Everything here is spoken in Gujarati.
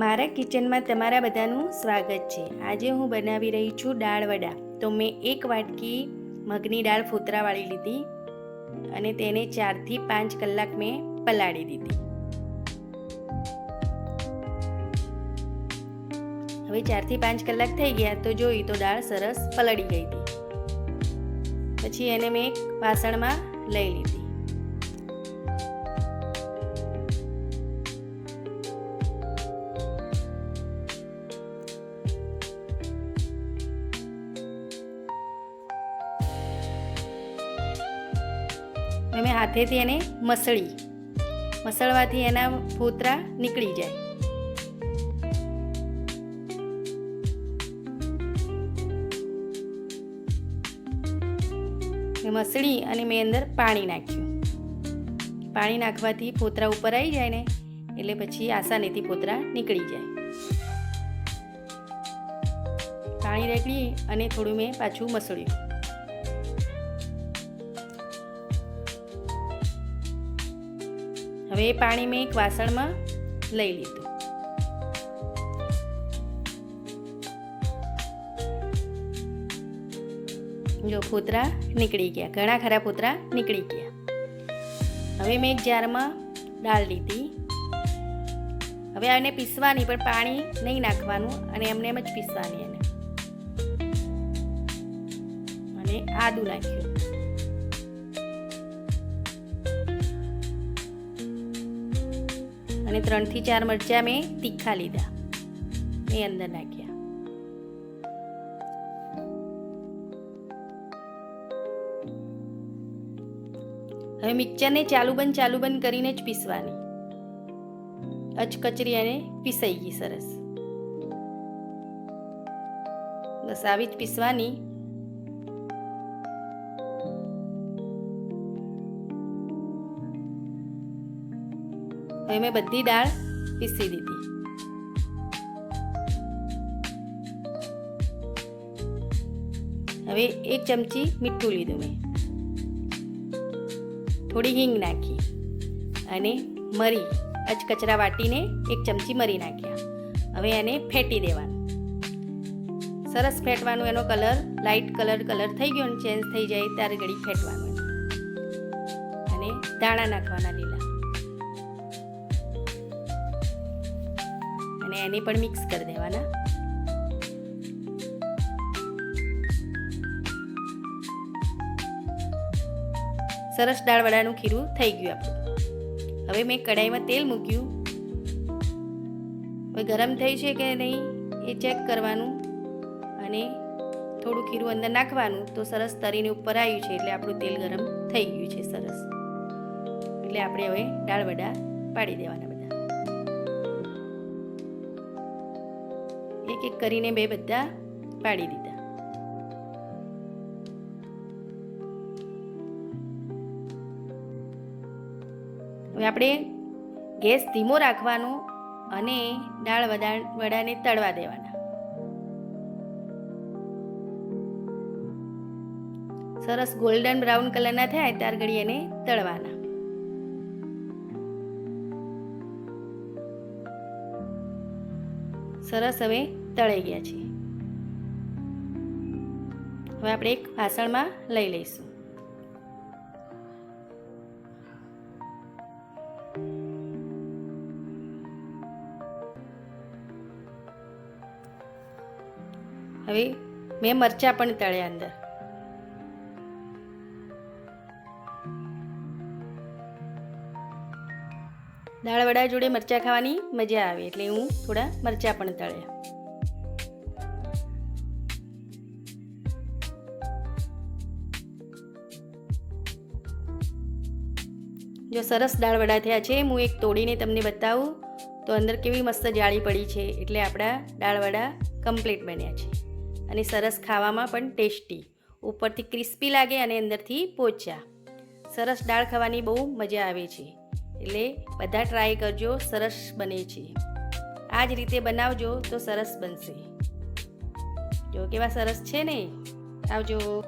મારા કિચનમાં તમારા બધાનું સ્વાગત છે. આજે હું બનાવી રહી છું દાળ વડા. તો મેં એક વાટકી મગની દાળ ફોતરાવાળી લીધી અને તેને ચારથી પાંચ કલાક મેં પલાળી દીધી. હવે ચારથી પાંચ કલાક થઈ ગયા તો જોઈ તો દાળ સરસ પલળી ગઈ હતી. પછી એને મેં એક વાસણમાં લઈ લીધી. મેં હાથેથી એને મસળી. મસળવાથી એના ફોતરા નીકળી જાય. મેં મસળી અને મેં અંદર પાણી નાખ્યું. પાણી નાખવાથી ફોતરા ઉપર આવી જાય ને, એટલે પછી આસાનીથી ફોતરા નીકળી જાય. પાણી રેકડી અને થોડું મેં પાછું મસળ્યું. હવે એ પાણી મેં એક વાસણમાં લઈ લીધું. જો ફૂતરા નીકળી ગયા, ઘણા ખરા ફૂતરા નીકળી ગયા. હવે મેં એક જારમાં દાળ લીધી. હવે આને પીસવાની, પણ પાણી નહીં નાખવાનું અને એમને એમ જ પીસવાની એને. અને આદું નાખ્યું. અને ત્રણથી ચાર મરચાં મેં તીખા લીધા. એ અંદર નાખ્યા. હવે મિક્સરને ચાલુ બંધ ચાલુ બંધ કરીને જ પીસવાની. અચકચરી અને પીસાઈ ગઈ સરસ. બસ આવી જ પીસવાની. હવે મેં બધી દાળ પીસી દીધી. હવે એક ચમચી મીઠું લીધું મેં. થોડી હિંગ નાખી અને મરી અચકચરા વાટીને એક ચમચી મરી નાખ્યા. હવે એને ફેટી દેવાનું. સરસ ફેટવાનું, એનો કલર લાઇટ કલર કલર થઈ ગયો ને ચેન્જ થઈ જાય ત્યારે ઘડી ફેટવાનું. અને દાણા નાખવાના લીલા. અને એને પણ મિક્સ કરી દેવાના. સરસ દાળવડાનું ખીરું થઈ ગયું આપણું. હવે મેં કઢાઈમાં તેલ મૂક્યું. હવે ગરમ થઈ છે કે નહીં એ ચેક કરવાનું. અને થોડું ખીરું અંદર નાખવાનું. તો સરસ તરીને ઉપર આવ્યું છે એટલે આપણું તેલ ગરમ થઈ ગયું છે સરસ. એટલે આપણે હવે દાળ વડા પાડી દેવાના. એક એક કરીને બે બધા પાડી દીધા. હવે આપણે ગેસ ધીમો રાખવાનો અને દાળ વડા વડાને તળવા દેવાના. સરસ ગોલ્ડન બ્રાઉન કલરના થાય, ત્યાર ઘડી એને તળવાના. સરસ હવે તળાઈ ગયા છે હવે આપણે એક વાસણમાં લઈ લઈશું. હવે મેં મરચાં પણ તળ્યા અંદર. દાળ વડા જોડે મરચાં ખાવાની મજા આવે એટલે હું થોડા મરચાં પણ તળ્યા જો સરસ દાળ વડા થયા છે, હું એક તોડીને તમને બતાવું. તો અંદર કેવી મસ્ત જાળી પડી છે, એટલે આપણા દાળ વડા કમ્પ્લીટ બન્યા છે. અને સરસ ખાવામાં પણ ટેસ્ટી ઉપરથી ક્રિસ્પી લાગે અને અંદરથી પોચા. સરસ દાળ ખાવાની બહુ મજા આવે છે. એટલે બધા ટ્રાય કરજો, સરસ બને છે. આ જ રીતે બનાવજો તો સરસ બનશે. જો કેવા સરસ છે ને? આવજો.